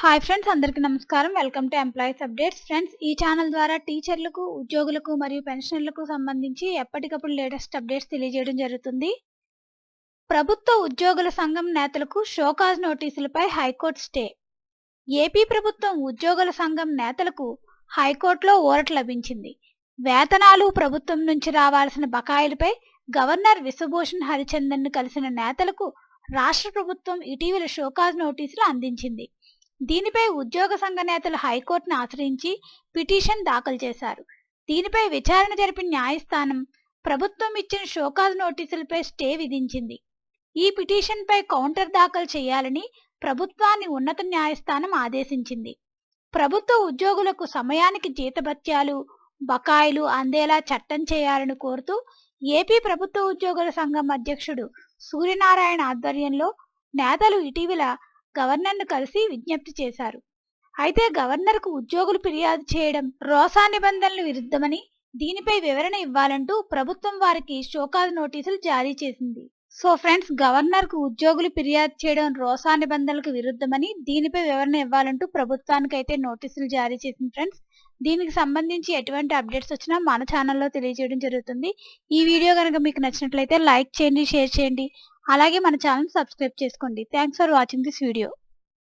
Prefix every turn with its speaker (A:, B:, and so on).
A: Hi friends అందరికీ నమస్కారం. Welcome to employees updates friends ఈ ఛానల్ ద్వారా టీచర్లకు ఉద్యోగులకు మరియు పెన్షనర్లకు సంబంధించి ఎప్పటికప్పుడు లేటెస్ట్ అప్డేట్స్ తెలియజేయడం జరుగుతుంది. ప్రభుత్వ ఉద్యోగుల సంఘం నేతలకు షోకాజ్ నోటీసులపై హైకోర్టు స్టే. ఏపీ ప్రభుత్వం ఉద్యోగుల సంఘం నేతలకు హైకోర్టులో ఊరట లభించింది. వేతనాలు ప్రభుత్వం నుంచి రావాల్సిన బకాయిలపై గవర్నర్ విశ్వభూషణ్ హరిచందన్ కలిసిన నేతలకు రాష్ట్ర ప్రభుత్వం ఇటీవల షోకాజ్ నోటీసులు అందించింది. దీనిపై ఉద్యోగ సంఘ నేతలు హైకోర్టును ఆశ్రయించి పిటిషన్ దాఖలు చేశారు. దీనిపై విచారణ జరిపిన న్యాయస్థానం ప్రభుత్వం ఇచ్చిన షోకాజ్ నోటీసులపై స్టే విధించింది. ఈ పిటిషన్పై కౌంటర్ దాఖలు చేయాలని ప్రభుత్వాన్ని ఉన్నత న్యాయస్థానం ఆదేశించింది. ప్రభుత్వ ఉద్యోగులకు సమయానికి జీతభత్యాలు బకాయిలు అందేలా చట్టం చేయాలని కోరుతూ ఏపీ ప్రభుత్వ ఉద్యోగుల సంఘం అధ్యక్షుడు సూర్యనారాయణ ఆధ్వర్యంలో నేతలు ఇటీవల గవర్నర్ను కలిసి విజ్ఞప్తి చేశారు. అయితే గవర్నర్కు ఉద్యోగులు ఫిర్యాదు చేయడం రోసా నిబంధనలు విరుద్ధమని దీనిపై వివరణ ఇవ్వాలంటూ ప్రభుత్వం వారికి షోకాజ్ నోటీసులు జారీ చేసింది. సో ఫ్రెండ్స్ గవర్నర్కు ఉద్యోగులు ఫిర్యాదు చేయడం రోసా నిబంధనలకు విరుద్ధమని దీనిపై వివరణ ఇవ్వాలంటూ ప్రభుత్వానికి అయితే నోటీసులు జారీ చేసింది ఫ్రెండ్స్. దీనికి సంబంధించి ఎటువంటి అప్డేట్స్ వచ్చినా మన ఛానల్లో తెలియజేయడం జరుగుతుంది. ఈ వీడియో కనుక మీకు నచ్చినట్లయితే లైక్ చేయండి షేర్ చేయండి. అలాగే మన ఛానల్ సబ్స్క్రైబ్ చేసుకోండి. Thanks for watching this video